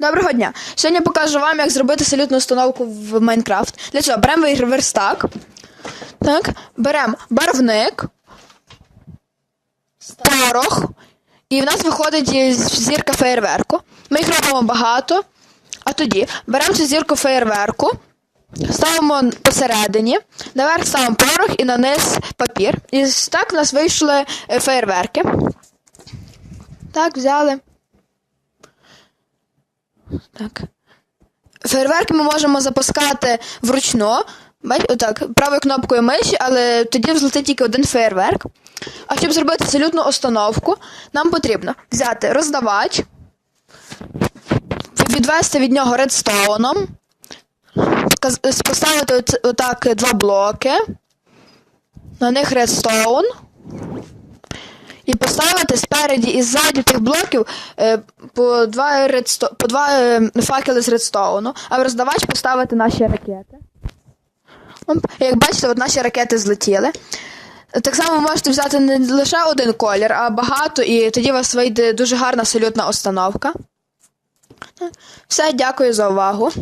Доброго дня! Сьогодні покажу вам, як зробити салютну установку в Майнкрафт. Для цього беремо верстак. Так, беремо барвник, порох, і в нас виходить зірка феєрверку. Ми їх робимо багато. А тоді беремо цю зірку феєрверку, ставимо посередині, наверх ставимо порох і на низ папір. І так в нас вийшли е, феєрверки. Так, взяли. Так. Фейерверки ми можемо запускати вручну. Отак, правою кнопкою миші, але тоді взлетить тільки один фейерверк. А щоб зробити салютну установку, нам потрібно взяти роздавач, відвести від нього редстоуном, поставити отак два блоки, на них редстоун. І поставити спереді і ззаді тих блоків е, по два, редсто... по два е, факели з редстоуну, а в роздавач поставити наші ракети. Оп. Як бачите, от наші ракети злетіли. Так само можете взяти не лише один колір, а багато, і тоді у вас вийде дуже гарна салютна установка. Все, дякую за увагу.